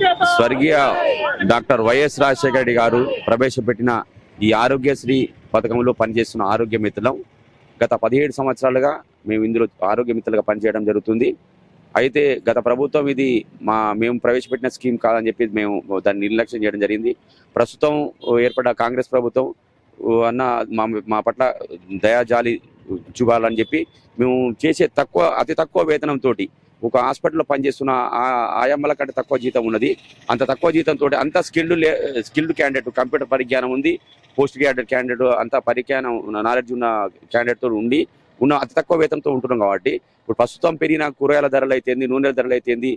స్వర్గీయ doctor YS Rajasekhara Reddy గారు ప్రవేశపెట్టిన ఈ ఆరోగ్యశ్రీ పథకంలో పనిచేస్తున్న ఆరోగ్య మిత్రులం. గత పదిహేడు సంవత్సరాలుగా మేము ఇందులో ఆరోగ్య మిత్రులుగా పనిచేయడం జరుగుతుంది. అయితే గత ప్రభుత్వం ఇది మా మేము ప్రవేశపెట్టిన స్కీమ్ కాదని చెప్పి మేము దాన్ని నిర్లక్ష్యం చేయడం జరిగింది. ప్రస్తుతం ఏర్పడ్డ కాంగ్రెస్ ప్రభుత్వం అన్న మా మా పట్ల దయాజాలి చూపాలని చెప్పి మేము చేసే తక్కువ అతి తక్కువ వేతనంతో ఒక హాస్పిటల్లో పనిచేస్తున్న ఆ- ఆయమ్మల కంటే తక్కువ జీతం ఉన్నది. అంత తక్కువ జీతంతో అంత స్కిల్డ్ స్కిల్డ్ క్యాండిడేట్ కంప్యూటర్ పరిజ్ఞానం ఉంది. పోస్ట్ గ్రాడ్యుయేట్ క్యాండిడేట్ అంత పరిజ్ఞానం నాలెడ్జ్ ఉన్న క్యాండిడేట్తో ఉండి ఉన్న అతి తక్కువ వేతంతో ఉంటున్నాం కాబట్టి ఇప్పుడు ప్రస్తుతం పెరిగిన కూరగాయల ధరలు అయితేంది నూనెల ధరలు అయితేంది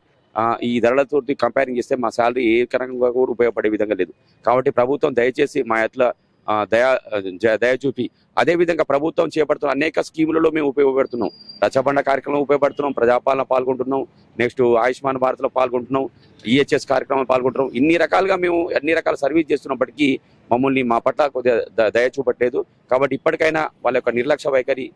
ఈ ధరలతో కంపేరింగ్ చేస్తే మా శాలరీ ఏ కరంగా కూడా ఉపయోగపడే విధంగా లేదు. కాబట్టి ప్రభుత్వం దయచేసి మా ఎట్లా దయా జ- దయ చూపి అదే విధంగా ప్రభుత్వం చేపడుతున్న అనేక స్కీములలో మేము ఉపయోగపడుతున్నాం. రచ్చబండ కార్యక్రమం ఉపయోగపడుతున్నాం ప్రజాపాలన పాల్గొంటున్నాం నెక్స్ట్ ఆయుష్మాన్ భారత్లో పాల్గొంటున్నాం ఈహెచ్ఎస్ కార్యక్రమం పాల్గొంటున్నాం. ఇన్ని రకాలుగా మేము అన్ని రకాల సర్వీస్ చేస్తున్నప్పటికీ మమ్మల్ని మా పట్ల కొద్దిగా ద- దయ చూపట్లేదు. కాబట్టి ఇప్పటికైనా వాళ్ళ యొక్క నిర్లక్ష్య వైఖరి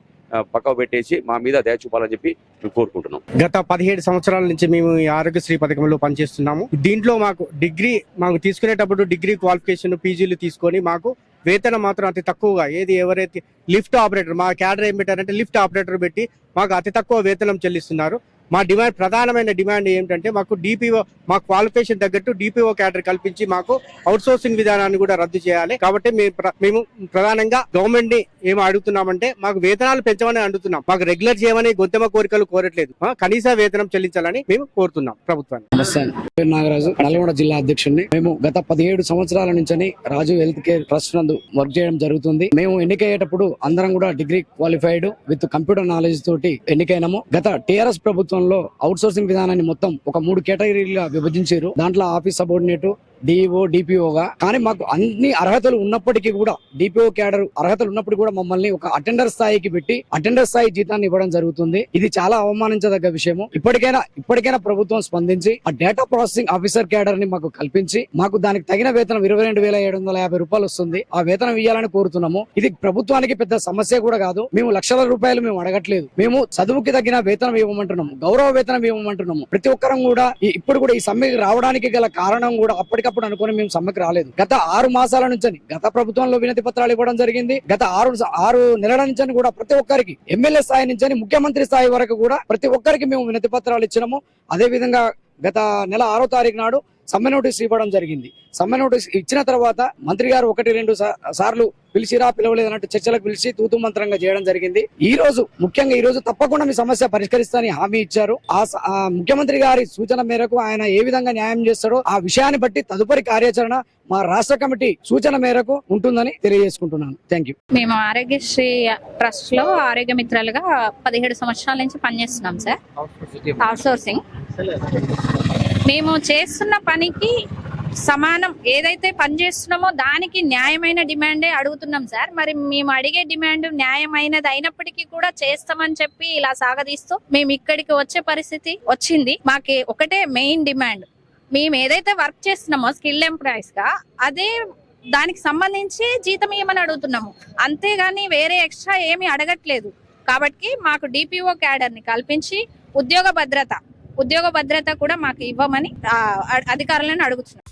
పక్కకు పెట్టేసి మా మీద దయ చూపాలని చెప్పి కోరుకుంటున్నాం. గత పదిహేడు సంవత్సరాల నుంచి మేము ఈ ఆరోగ్యశ్రీ పథకంలో పనిచేస్తున్నాము. దీంట్లో మాకు డిగ్రీ మాకు తీసుకునేటప్పుడు డిగ్రీ క్వాలిఫికేషన్ పీజీలు తీసుకొని మాకు వేతనం మాత్రం అతి తక్కువగా ఏది ఎవరైతే లిఫ్ట్ ఆపరేటర్ మా క్యాడర్ ఏం పెట్టారంటే లిఫ్ట్ ఆపరేటర్ పెట్టి మాకు అతి తక్కువ వేతనం చెల్లిస్తున్నారు. మా డిమాండ్ ప్రధానమైన డిమాండ్ ఏంటంటే మాకు డిపిఓ మా క్వాలిఫికేషన్ తగ్గట్టు డిపిఓ క్యాడర్ కల్పించి మాకు అవుట్సోర్సింగ్ విధానాన్ని కూడా రద్దు చేయాలి. కాబట్టి మేము ప్ర- మేము ప్రధానంగా గవర్నమెంట్ని ఏం అడుగుతున్నామంటే మాకు వేతనాలు పెంచమని అడుగుతున్నాం. మాకు రెగ్యులర్ చేయమని గొంతెమ కోరికలు కోరట్లేదు. కనీస వేతనం చెల్లించాలని మేము కోరుతున్నాం ప్రభుత్వాన్ని. నాగరాజు. నల్గొండ జిల్లా అధ్యక్షుడిని. మేము గత పదిహేడు సంవత్సరాల నుంచి రాజు హెల్త్ కేర్ ట్రస్ట్ నందు వర్క్ చేయడం జరుగుతుంది. మేము ఎన్నికయ్యేటప్పుడు అందరం కూడా degree qualified with computer knowledge తోటి ఎన్నికైనాము. గత టిఆర్ఎస్ ప్రభుత్వంలో అవుట్ సోర్సింగ్ విధానాన్ని మొత్తం ఒక మూడు కేటగిరీలుగా విభజించారు. దాంట్లో ఆఫీస్ సబోర్డినేట్ డిఓ డిపిఓగా కానీ మాకు అన్ని అర్హతలు ఉన్నప్పటికీ కూడా డిపిఓ క్యాడర్ అర్హతలు ఉన్నప్పుడు కూడా మమ్మల్ని ఒక అటెండర్ స్థాయికి పెట్టి అటెండర్ స్థాయి జీతాన్ని ఇవ్వడం జరుగుతుంది. ఇది చాలా అవమానించదగ్గ విషయము. ఇప్పటికైనా ఇప్పటికైనా ప్రభుత్వం స్పందించి ఆ డేటా ప్రాసెసింగ్ ఆఫీసర్ క్యాడర్ని మాకు కల్పించి మాకు దానికి తగిన వేతనం ఇరవై రెండు వేల ఏడు వందల యాభై రూపాయలు వస్తుంది. ఆ వేతనం ఇవ్వాలని కోరుతున్నాము. ఇది ప్రభుత్వానికి పెద్ద సమస్య కూడా కాదు. మేము లక్షల రూపాయలు మేము అడగట్లేదు. మేము చదువుకి తగిన వేతనం ఇవ్వమంటున్నాము. గౌరవ వేతనం ఇవ్వమంటున్నాము. ప్రతి ఒక్కరం కూడా ఇప్పుడు కూడా ఈ సమ్మెకి రావడానికి గల కారణం కూడా అప్పటికప్పుడు అనుకుని మేము సమ్మెకి రాలేదు. గత ఆరు మాసాల నుంచి గత ప్రభుత్వంలో వినతి పత్రాలు ఇవ్వడం జరిగింది. గత ఆరు ఆరు నెలల నుంచి కూడా ప్రతి ఒక్కరికి ఎమ్మెల్యే స్థాయి నుంచి ముఖ్యమంత్రి స్థాయి వరకు కూడా ప్రతి ఒక్కరికి మేము వినతి పత్రాలు ఇచ్చినాము. అదే విధంగా గత నెల ఆరో తారీఖు నాడు సమ్మె నోటీస్ ఇవ్వడం జరిగింది. సమ్మె నోటీస్ ఇచ్చిన తర్వాత మంత్రి గారు ఒకటి రెండు సార్లు పిలిచిరా పిలవలేదన్నట్టు చర్చలకు పిలిచి తూతు మంత్రంగా చేయడం జరిగింది. ఈ రోజు ముఖ్యంగా ఈ రోజు తప్పకుండా మీ సమస్య పరిష్కరిస్తానని హామీ ఇచ్చారు. ఆ ముఖ్యమంత్రి గారి సూచన మేరకు ఆయన ఏ విధంగా న్యాయం చేస్తాడో ఆ విషయాన్ని బట్టి తదుపరి కార్యాచరణ మా రాష్ట్ర కమిటీ సూచన మేరకు ఉంటుందని తెలియజేసుకుంటున్నాను. Thank you. మేము ఆరోగ్యశ్రీ ట్రస్ట్లో ఆరోగ్య మిత్రాలుగా పదిహేడు సంవత్సరాల నుంచి పనిచేస్తున్నాం సార్. అవుట్ సోర్సింగ్ మేము చేస్తున్న పనికి సమానం. ఏదైతే పని చేస్తున్నామో దానికి న్యాయమైన డిమాండే అడుగుతున్నాం సార్. మరి మేము అడిగే డిమాండ్ న్యాయమైనది అయినప్పటికీ కూడా చేస్తామని చెప్పి ఇలా సాగదీస్తూ మేము ఇక్కడికి వచ్చే పరిస్థితి వచ్చింది. మాకి ఒకటే మెయిన్ డిమాండ్. మేము ఏదైతే వర్క్ చేస్తున్నామో స్కిల్ ఎంప్లాయీస్గా అదే దానికి సంబంధించి జీతం ఏమని అడుగుతున్నాము? అంతేగాని వేరే ఎక్స్ట్రా ఏమీ అడగట్లేదు. కాబట్టి మాకు డిపిఓ క్యాడర్ని కల్పించి ఉద్యోగ భద్రత ఉద్యోగ భద్రత కూడా మాకు ఇవ్వమని ఆ, అ- అధికారులను అడుగుతున్నాం.